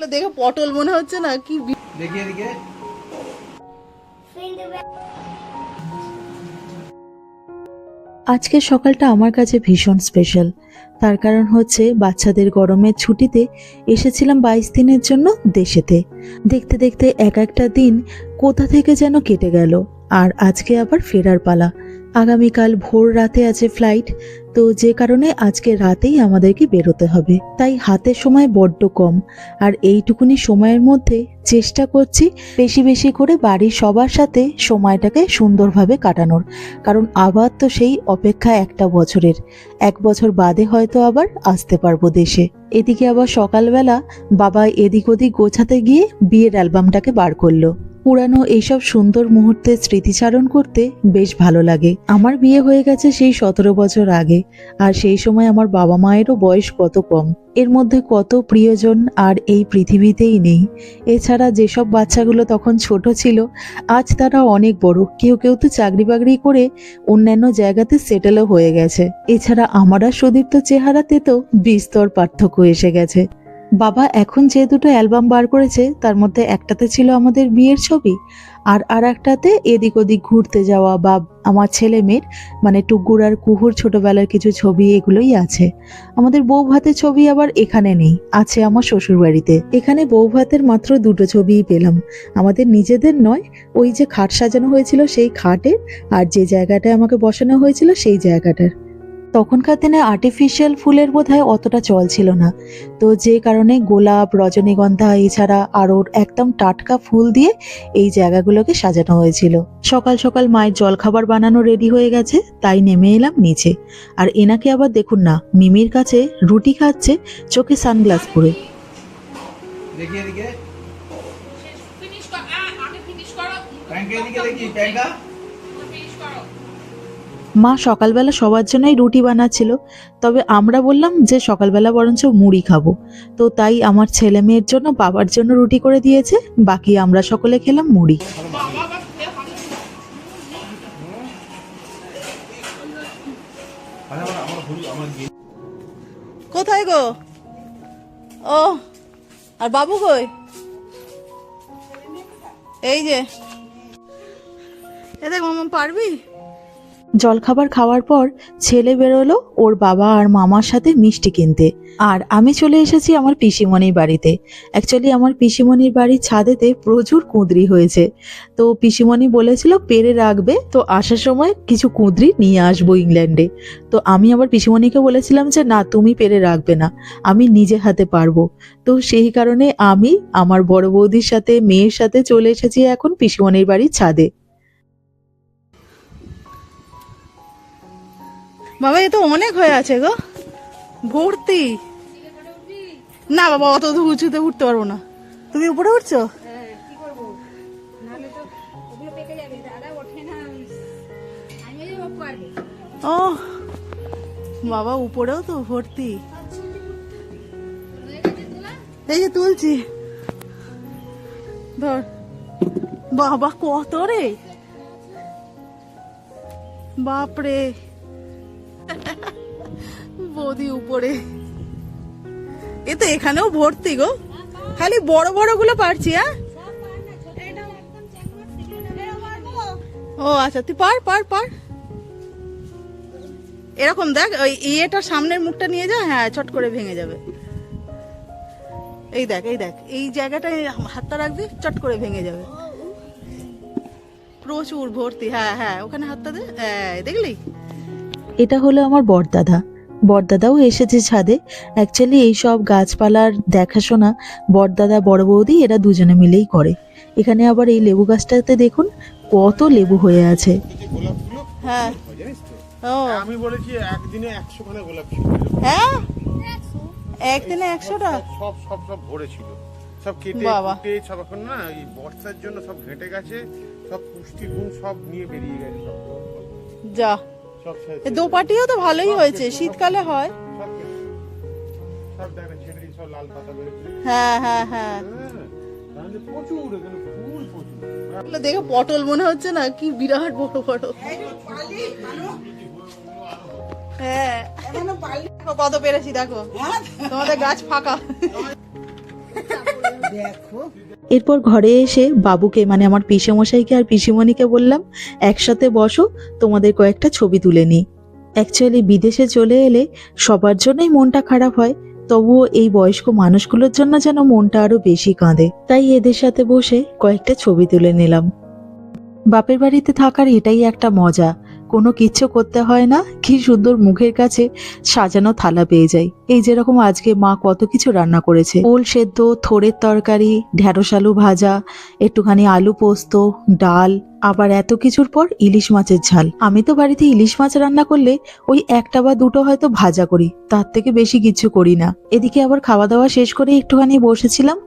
এগুলো দেখে পটল মনে হচ্ছে না কি বি- দেখি এদিকে। আজকের সকালটা আমার কাছে ভীষণ স্পেশাল তার কারণ হচ্ছে বাচ্চাদের গরমের ছুটিতে এসেছিলাম বাইশ দিনের জন্য দেশেতে। দেখতে দেখতে এক একটা দিন কোথা থেকে যেন কেটে গেল। আর আজকে আবার ফেরার পালা। আগামীকাল ভোর রাতে আছে ফ্লাইট তো যে কারণে আজকে রাতেই আমাদেরকে বেরোতে হবে। তাই হাতে সময় বড্ড কম। আর এইটুকুনি সময়ের মধ্যে চেষ্টা করছি বেশি বেশি করে বাড়ির সবার সাথে সময়টাকে সুন্দরভাবে কাটানোর। কারণ আবার তো সেই অপেক্ষা একটা বছরের। এক বছর বাদে হয়তো আবার আসতে পারব দেশে। এদিকে আবার সকালবেলা বাবা এদিক ওদিক গোছাতে গিয়ে বিয়ের অ্যালবামটাকে বার করল। পুরানো এইসব সুন্দর মুহূর্তে স্মৃতিচারণ করতে বেশ ভালো লাগে। আমার বিয়ে হয়ে গেছে সেই সতেরো বছর আগে, আর সেই সময় আমার বাবা মায়েরও বয়স কত কম। এর মধ্যে কত প্রিয়জন আর এই পৃথিবীতেই নেই। এছাড়া যেসব বাচ্চাগুলো তখন ছোট ছিল, আজ তারা অনেক বড়। কেউ কেউ তো চাকরি বাকরি করে অন্যান্য জায়গাতে সেটেলও হয়ে গেছে। এছাড়া আমার আর সুদীপ্ত চেহারাতে তো বিস্তর পার্থক্য এসে গেছে। বাবা, এখন যে দুটো অ্যালবাম বার করেছে, তার মধ্যে একটাতে ছিল আমাদের বিয়ের ছবি, আর আর একটাতে এদিক ওদিক ঘুরতে যাওয়া বা আমার ছেলে মেয়ের মানে টুকুর আর কুহুর ছোটবেলার কিছু ছবি এগুলোই আছে। আমাদের বউ ভাতের ছবি আবার এখানে নেই, আছে আমার শ্বশুর বাড়িতে এখানে বউ ভাতের মাত্র দুটো ছবিই পেলাম। আমাদের নিজেদের নয়, ওই যে খাট সাজানো হয়েছিল সেই খাটের, আর যে জায়গাটায় আমাকে বসানো হয়েছিল সেই জায়গাটার। তখনকার দিনে আর্টিফিশিয়াল ফুলের বোধহয় অতটা চল ছিল না। তো যে কারণে গোলাপ রজনীগন্ধা এছাড়া আরও একদম টাটকা ফুল দিয়ে এই জায়গাগুলোকে সাজানো হয়েছিল। সকাল সকাল মায়ের জলখাবার বানানো রেডি হয়ে গেছে তাই নেমে এলাম নিচে। আর এনাকে আবার দেখুন না মিমির কাছে রুটি খাচ্ছে চোখে সানগ্লাস পরে। দেখি এদিকে। ফিনিশ কর। মা সকালবেলা সবার জন্যই রুটি বানাচ্ছিল। তবে আমরা বললাম যে সকালবেলা বরঞ্চ মুড়ি খাব। তো তাই আমার ছেলে মেয়ের জন্য বাবার জন্য রুটি করে দিয়েছে। বাকি আমরা সকলে খেলাম মুড়ি। কোথায় গো? ও, আর বাবু কই? এই যে। এ দেখ, মামা, পারবি? জলখাবার খাওয়ার পর ছেলে বেরোলো ওর বাবা আর মামার সাথে মিষ্টি কিনতে। আর আমি চলে এসেছি আমার পিসিমণির বাড়িতে। অ্যাকচুয়ালি আমার পিসিমণির বাড়ির ছাদেতে প্রচুর কুঁদরি হয়েছে। তো পিসিমণি বলেছিল, পেরে রাখবে, তো আসার সময় কিছু কুঁদরি নিয়ে আসব ইংল্যান্ডে। তো আমি আবার পিসিমণিকে বলেছিলাম যে, না, তুমি পেরে রাখবে না, আমি নিজে হাতে পারব। তো সেই কারণে আমি আমার বড় বৌদির সাথে, মেয়ের সাথে চলে এসেছি এখন পিসিমণির বাড়ির ছাদে। বাবা, এ তো অনেক হয়ে আছে গো। ভর্তি। না বাবা, অত উঁচুতে উঠতে পারব না। তুমি উপরে উঠছো? ও, বাবা, উপরেও তো ভর্তি। এই যে তুলছি। ধর। বাবা, কত রে। বাপরে। বৌদি উপরে। এ তো এখানেও ভর্তি গো। খালি বড় বড়গুলো পারছি হ্যাঁ? ও আচ্ছা তুই পার পার পার। এরকম দেখ, ওই ইয়েটার সামনের মুখটা নিয়ে যা হ্যাঁ চট করে ভেঙে যাবে। এই দেখ এই দেখ, এই জায়গাটায় হাতটা রাখবি চট করে ভেঙে যাবে। প্রচুর ভর্তি হ্যাঁ হ্যাঁ ওখানে হাতটা দে দেখলি? এটা হলো আমার বরদাদা বরদাদাও এসেছে ছাদে। অ্যাকচুয়ালি এইসব গাছপালার দেখাশোনা বরদাদা বড় বৌদি এরা দুজনে মিলেই করে। এখানে আবার এই লেবু গাছটাতে দেখুন কত লেবু হয়ে আছে। হ্যাঁ। ও। আমি বলেছি একদিনে একশো খানা গোলাপ হ্যাঁ? একদিনে একশোটা? সব সব সব ভরে ছিল সব কেটে কুটে সব এখন না এই বর্ষার জন্য সব ঘেটে গেছে সব সব নিয়ে বেরিয়ে গেছে সব। যা। দোপাটিও তো ভালোই হয়েছে শীতকালে হয়। হ্যাঁ হ্যাঁ হ্যাঁ। হ্যাঁ দেখে পটল মনে হচ্ছে না কি বিরাট বড় বড়। হ্যাঁ। কত পেরেছি দেখো। তোমাদের গাছ ফাঁকা। এরপর ঘরে এসে বাবুকে মানে আমার পিসেমশাইকে আর পিসিমণিকে বললাম, একসাথে বসো, তোমাদের কয়েকটা ছবি তুলে নিই। অ্যাকচুয়ালি বিদেশে চলে এলে সবার জন্যই মনটা খারাপ হয়, তবুও এই বয়স্ক মানুষগুলোর জন্য যেন মনটা আরও বেশি কাঁদে। তাই এদের সাথে বসে কয়েকটা ছবি তুলে নিলাম। বাপের বাড়িতে থাকার এটাই একটা মজা। কোনো কিচ্ছু করতে হয় না, কি সুন্দর মুখের কাছে সাজানো থালা পেয়ে যাই এই যেরকম আজকে মা কত কিছু রান্না করেছে। ওল সেদ্ধ থোরের তরকারি ঢেঁড়শ আলু ভাজা, একটুখানি আলু পোস্ত, ডাল আবার এত কিছুর পর ইলিশ মাছের ঝাল। আমি তো বাড়িতে ইলিশ মাছ রান্না করলে ওই একটা বা দুটো হয়তো ভাজা করি, তার থেকে বেশি কিছু করি না। এদিকে আবার খাওয়া দাওয়া শেষ করে একটুখানি বসেছিলাম,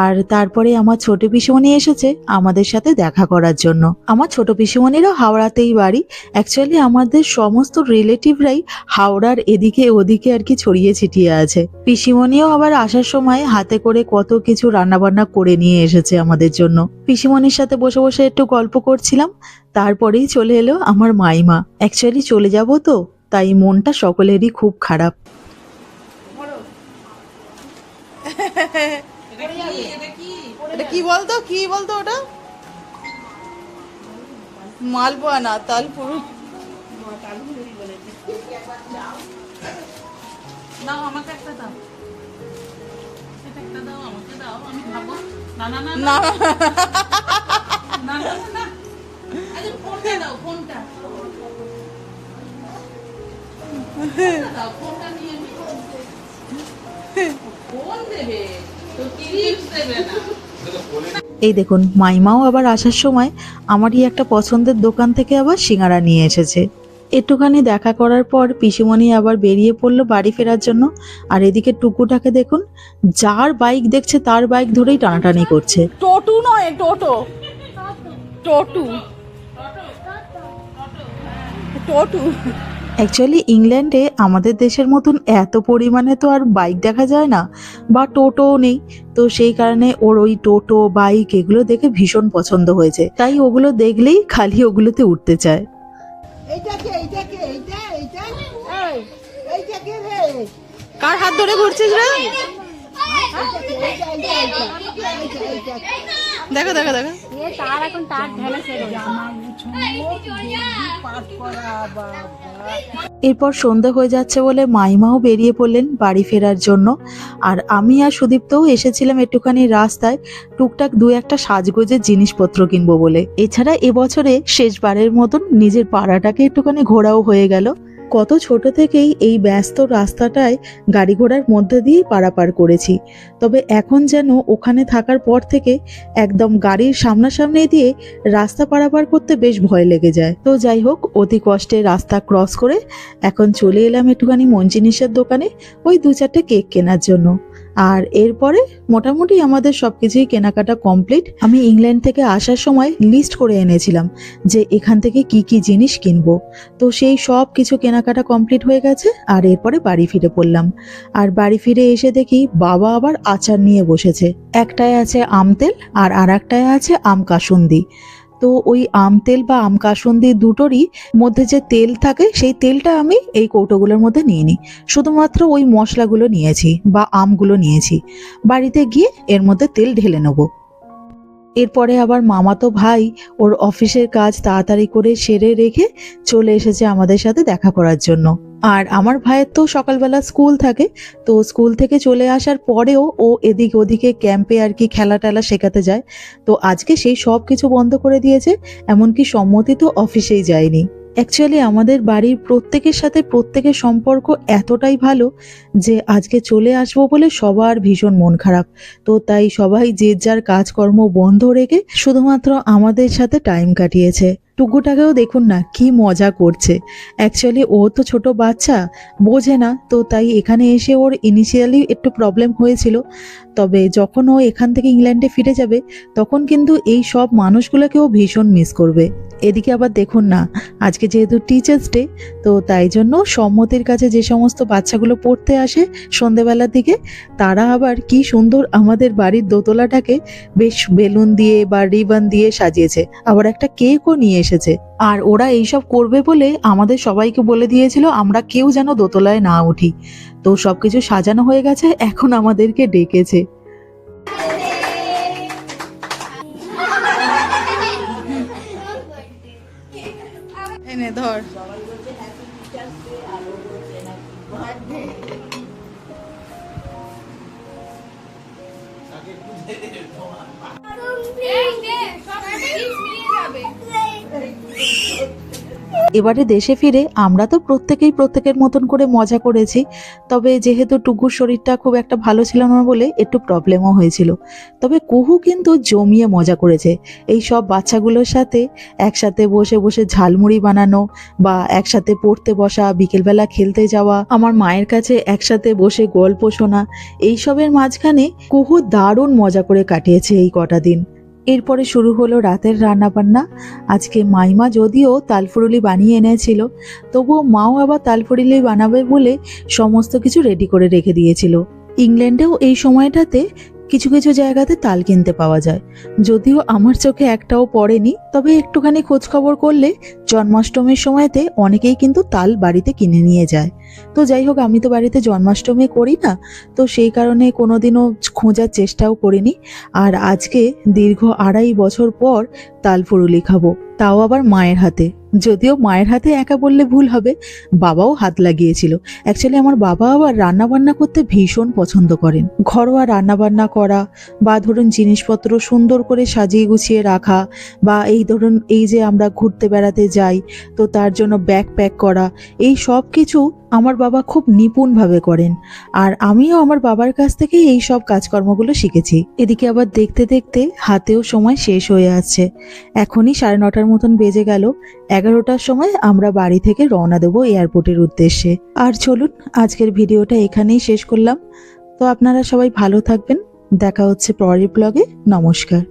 আর তারপরে আমার ছোট পিসিমণি এসেছে আমাদের সাথে দেখা করার জন্য। আমার ছোট পিসিমণিরও হাওড়াতেই বাড়ি। অ্যাকচুয়ালি আমাদের সমস্ত রিলেটিভরাই হাওড়ার এদিকে ওদিকে আর কি ছড়িয়ে ছিটিয়ে আছে। পিসিমণিও আবার আসার সময় হাতে করে কত কিছু রান্নাবান্না করে নিয়ে এসেছে আমাদের জন্য। পিসিমণির সাথে বসে বসে একটু গল্প করছিলাম তারপরেই চলে এলো আমার মাইমা। অ্যাকচুয়ালি চলে যাব তো তাই মনটা সকলেরই খুব খারাপ। এটা কি বলতো? কি বলতো ওটা? মালপোয়া না তালপুর। দাও আমাকে একটা দাও। এটা একটা দাও আমাকে দাও আমি খাব। না না না না। না। দাও ফোনটা। দাও ফোনটা নিয়ে ফোন দেবে তো টিপস দেবে না। এই দেখুন মাইমাও আবার আসার সময় আমারই একটা পছন্দের দোকান থেকে আবার সিঙ্গারা নিয়ে এসেছে। একটুখানি দেখা করার পর পিসিমণি আবার বেরিয়ে পড়ল বাড়ি ফেরার জন্য। আর এদিকে টুকুটাকে দেখুন যার বাইক দেখছে তার বাইক ধরেই টানাটানি করছে। টোটু নয় টোটো। টোটু। টোটু অ্যাকচুয়ালি ইংল্যান্ডে আমাদের দেশের মতন এত পরিমাণে তো আর বাইক দেখা যায় না বা টোটোও নেই। তো সেই কারণে ওর ওই টোটো বাইক এগুলো দেখে ভীষণ পছন্দ হয়েছে। তাই ওগুলো দেখলেই খালি ওগুলোতে উঠতে চায়। কার হাত ধরে ঘুরছিস রে? দেখো দেখো দেখো। তার এখন তার এরপর সন্ধে হয়ে যাচ্ছে বলে মাইমাও বেরিয়ে পড়লেন বাড়ি ফেরার জন্য। আর আমি আর সুদীপ্তও এসেছিলাম একটুখানি রাস্তায় টুকটাক দু একটা সাজগোজের জিনিসপত্র কিনবো বলে। এছাড়া এবছরে শেষবারের মতন নিজের পাড়াটাকে একটুখানি ঘোরাও হয়ে গেল। কত ছোট থেকেই এই ব্যস্ত রাস্তাটায় গাড়ি ঘোড়ার মধ্যে দিয়েই পারাপার করেছি। তবে এখন যেন ওখানে থাকার পর থেকে একদম গাড়ির সামনাসামনি দিয়ে রাস্তা পারাপার করতে বেশ ভয় লেগে যায়। তো যাই হোক, অতি কষ্টে রাস্তা ক্রস করে এখন চলে এলাম একটুখানি মন জিনিসের দোকানে ওই দু চারটে কেক কেনার জন্য। আর এরপরে মোটামুটি আমাদের সব কিছুই কেনাকাটা কমপ্লিট আমি ইংল্যান্ড থেকে আসার সময় লিস্ট করে এনেছিলাম যে এখান থেকে কি কি জিনিস কিনবো। তো সেই সব কিছু কেনাকাটা কমপ্লিট হয়ে গেছে আর এরপরে বাড়ি ফিরে পড়লাম। আর বাড়ি ফিরে এসে দেখি বাবা আবার আচার নিয়ে বসেছে। একটায় আছে আম তেল আর আর একটায় আছে আম কাসুন্দি। তো ওই আম তেল বা আম কাসুন্দি দুটোরই মধ্যে যে তেল থাকে, সেই তেলটা আমি এই কৌটোগুলোর মধ্যে নিয়ে নিই। শুধুমাত্র ওই মশলাগুলো নিয়েছি বা আমগুলো নিয়েছি। বাড়িতে গিয়ে এর মধ্যে তেল ঢেলে নেব। এরপরে আবার মামাতো ভাই ওর অফিসের কাজ তাড়াতাড়ি করে সেরে রেখে চলে এসেছে আমাদের সাথে দেখা করার জন্য। আর আমার ভাইয়ের তো সকালবেলা স্কুল থাকে, তো স্কুল থেকে চলে আসার পরেও ও এদিক ওদিকে ক্যাম্পে আর কি খেলা টেলা শেখাতে যায়। তো আজকে সেই সব কিছু বন্ধ করে দিয়েছে, এমনকি সম্মতি তো অফিসেই যায়নি। অ্যাকচুয়ালি আমাদের বাড়ির প্রত্যেকের সাথে প্রত্যেকের সম্পর্ক এতটাই ভালো যে আজকে চলে আসব বলে সবার ভীষণ মন খারাপ। তো তাই সবাই যে যার কাজকর্ম বন্ধ রেখে শুধুমাত্র আমাদের সাথে টাইম কাটিয়েছে। টুকুটাকেও দেখুন না, কি মজা করছে। অ্যাকচুয়ালি ও তো ছোট বাচ্চা, বোঝে না, তো তাই এখানে এসে ওর ইনিশিয়ালি একটু প্রবলেম হয়েছিল। তবে যখন ও এখান থেকে ইংল্যান্ডে ফিরে যাবে, তখন কিন্তু এই সব মানুষগুলোকেও ভীষণ মিস করবে। এদিকে আবার দেখুন না, আজকে যেহেতু টিচার্স ডে তো তাই জন্য সম্মতির কাছে যে সমস্ত বাচ্চাগুলো পড়তে আসে সন্ধেবেলার দিকে, তারা আবার কি সুন্দর আমাদের বাড়ির দোতলাটাকে বেশ বেলুন দিয়ে বা রিবন দিয়ে সাজিয়েছে। আবার একটা কেকও নিয়ে এসেছে। আর ওরা এইসব করবে বলে আমাদের সবাইকে বলে দিয়েছিল আমরা কেউ যেন দোতলায় না উঠি। তো সব কিছু সাজানো হয়ে গেছে এখন আমাদেরকে ডেকেছে। ধর। এবারে দেশে ফিরে আমরা তো প্রত্যেকেই প্রত্যেকের মতন করে মজা করেছি, তবে যেহেতু টুকুর শরীরটা খুব একটা ভালো ছিল না বলে একটু প্রবলেমও হয়েছিল। তবে কুহু কিন্তু জমিয়ে মজা করেছে। এই সব বাচ্চাগুলোর সাথে একসাথে বসে বসে ঝালমুড়ি বানানো বা একসাথে পড়তে বসা, বিকেলবেলা খেলতে যাওয়া, আমার মায়ের কাছে একসাথে বসে গল্প শোনা এইসবের মাঝখানে কুহু দারুণ মজা করে কাটিয়েছে এই কটা দিন। এরপরে শুরু হলো রাতের রান্নাবান্না। আজকে মাইমা যদিও তালফুরুলি বানিয়ে এনেছিল, তবুও মাও আবার তালফুরুলি বানাবে বলে সমস্ত কিছু রেডি করে রেখে দিয়েছিল। ইংল্যান্ডেও এই সময়টাতে কিছু কিছু জায়গাতে তাল কিনতে পাওয়া যায়। যদিও আমার চোখে একটাও পড়েনি, তবে একটুখানি খোঁজ খবর করলে জন্মাষ্টমীর সময়তে অনেকেই কিন্তু তাল বাড়িতে কিনে নিয়ে যায়। তো যাই হোক, আমি তো বাড়িতে জন্মাষ্টমী করি না, তো সেই কারণে কোনোদিনও খোঁজার চেষ্টাও করিনি। আর আজকে দীর্ঘ আড়াই বছর পর তাল ফুরুলি খাব। তাও আবার মায়ের হাতে। যদিও মায়ের হাতে একা বললে ভুল হবে, বাবাও হাত লাগিয়েছিল। অ্যাকচুয়ালি আমার বাবা আবার রান্নাবান্না করতে ভীষণ পছন্দ করেন। ঘরোয়া রান্নাবান্না করা বা ধরুন জিনিসপত্র সুন্দর করে সাজিয়ে গুছিয়ে রাখা বা এই ধরুন এই যে আমরা ঘুরতে বেড়াতে যাই, তো তার জন্য ব্যাক প্যাক করা, এই সব কিছু আমার বাবা খুব নিপুণভাবে করেন, আর আমিও আমার বাবার কাছ থেকে এই সব কাজকর্মগুলো শিখেছি। এদিকে আবার দেখতে দেখতে হাতেও সময় শেষ হয়ে আসছে। এখনই সাড়ে নটার মতন বেজে গেল, এগারোটার সময় আমরা বাড়ি থেকে রওনা দেবো এয়ারপোর্টের উদ্দেশ্যে। আর চলুন, আজকের ভিডিওটা এখানেই শেষ করলাম। তো আপনারা সবাই ভালো থাকবেন, দেখা হচ্ছে পরের ব্লগে নমস্কার।